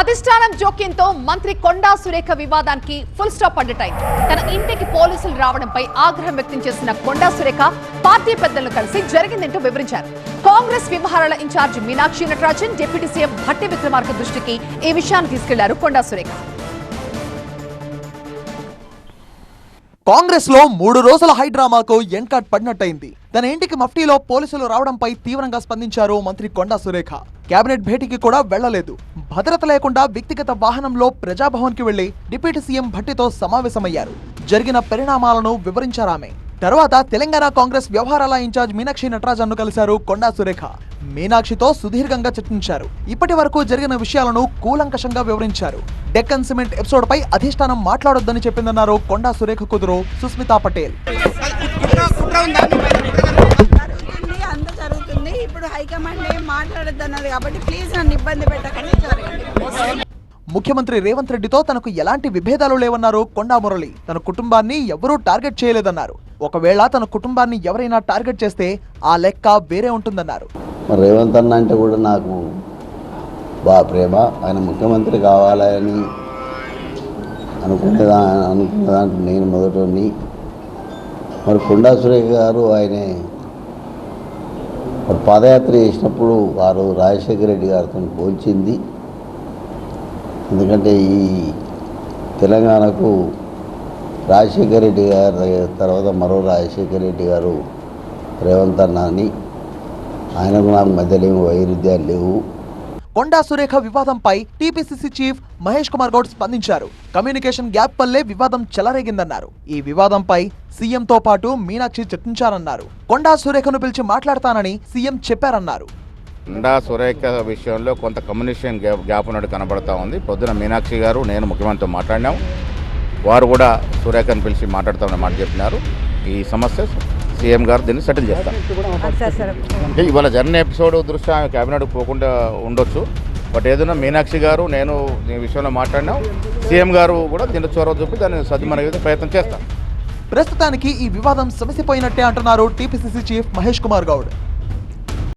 అధిష్టానం జోక్యంతో మంత్రి కొండా సురేఖ వివాదానికి ఫుల్ స్టాప్ పడ్డటైంది తన ఇంటికి పోలీసులు రావడంపై ఆగ్రహం వ్యక్తం చేసిన కొండా సురేఖ పార్టీ పెద్దలను కలిసి జరిగిందంటూ వివరించారు. కాంగ్రెస్ వ్యవహారాల in charge Meenakshi Natarajan deputy CM Bhatti Vikramarka దృష్టికి ఈ విషయాన్ని తీసుకెళ్ళారు కొండా సురేఖ. కాంగ్రెస్లో మూడు రోజుల హైడ్రామాకు ఎంకాట్ పడినట్టయింది. తన ఇంటికి మఫ్టీలో పోలీసులు రావడంపై తీవ్రంగా స్పందించారు మంత్రి కొండా సురేఖ. కేబినెట్ భేటీకి కూడా వెళ్ళలేదు భద్రత లేకుండా వ్యక్తిగత వాహనంలో ప్రజాభవన్కి వెళ్ళి డిప్యూటీ సీఎం భట్టితో సమావేశమయ్యారు. జరిగిన పరిణామాలను వివరించారామె. తర్వాత తెలంగాణ కాంగ్రెస్ వ్యవహారాల ఇన్ఛార్జ్ మీనాక్షి నటరాజన్ను కలిశారు కొండా సురేఖ. మీనాక్షితో సుదీర్ఘంగా చర్చించారు. ఇప్పటి వరకు జరిగిన విషయాలను కూలంకషంగా వివరించారు. డెక్కన్ సిమెంట్ ఎపిసోడ్ పై అధిష్టానం మాట్లాడొద్దని చెప్పిందన్నారు కొండా సురేఖ కుదురు సుస్మితా పటేల్. ఇప్పుడు హైకమాండ్ ఏం కాబట్టి ప్లీజ్ నన్ను ఇబ్బంది పెట్టకండి జరగండి ముఖ్యమంత్రి రేవంత్ రెడ్డితో తనకు ఎలాంటి విభేదాలు లేవన్నారు కొండా మురళి. తన కుటుంబాన్ని ఎవరూ టార్గెట్ చేయలేదన్నారు. ఒకవేళ తన కుటుంబాన్ని ఎవరైనా టార్గెట్ చేస్తే ఆ లెక్క వేరే ఉంటుందన్నారు. మరి రేవంత్ అన్న అంటే కూడా నాకు బాగా ప్రేమ. ఆయన ముఖ్యమంత్రి కావాలని అనుకునేదా అనుకున్న నేను మొదటి మరి కొండా సురేఖ గారు ఆయనే మరి పాదయాత్ర చేసినప్పుడు వారు రాజశేఖర రెడ్డి గారితో పోల్చింది. ఎందుకంటే ఈ తెలంగాణకు రాజశేఖర రెడ్డి గారి తర్వాత మరో రాజశేఖర రెడ్డి గారు రేవంత్ అన్న అని ఆయనకు నాకు మధ్యలో ఏమి వైరుధ్యాలు లేవు. కొండా సురేఖ వివాదంపై టీపీసీసీ చీఫ్ మహేష్ కుమార్ గౌడ్ స్పందించారు. కమ్యూనికేషన్ గ్యాప్ వల్లే వివాదం చెలరేగిందన్నారు. ఈ వివాదంపై సీఎంతో పాటు మీనాక్షి చర్చించారన్నారు. కొండా సురేఖను పిలిచి మాట్లాడతానని సీఎం చెప్పారన్నారు. ఎండా సురేఖ విషయంలో కొంత కమ్యూనికేషన్ గ్యాప్ గ్యాప్ ఉన్నట్టు కనబడతా ఉంది. పొద్దున మీనాక్షి గారు నేను ముఖ్యమంత్రితో మాట్లాడినాం. వారు కూడా సురేఖను పిలిచి మాట్లాడతామని మాట చెప్పినారు. ఈ సమస్య సీఎం గారు దీన్ని సెటిల్ చేస్తారు. అంటే ఇవాళ జరిగిన ఎపిసోడ్ దృష్ట్యా ఆమె క్యాబినెట్ పోకుండా ఉండొచ్చు. బట్ ఏదైనా మీనాక్షి గారు నేను ఈ విషయంలో మాట్లాడినాం. సీఎం గారు కూడా దీన్ని చొరవ చూపి దాన్ని సద్దుమణిగే ప్రయత్నం చేస్తాం ప్రస్తుతానికి ఈ వివాదం సమసిపోయినట్టే అంటున్నారు టీపీసీసీ చీఫ్ మహేష్ కుమార్ గౌడ్.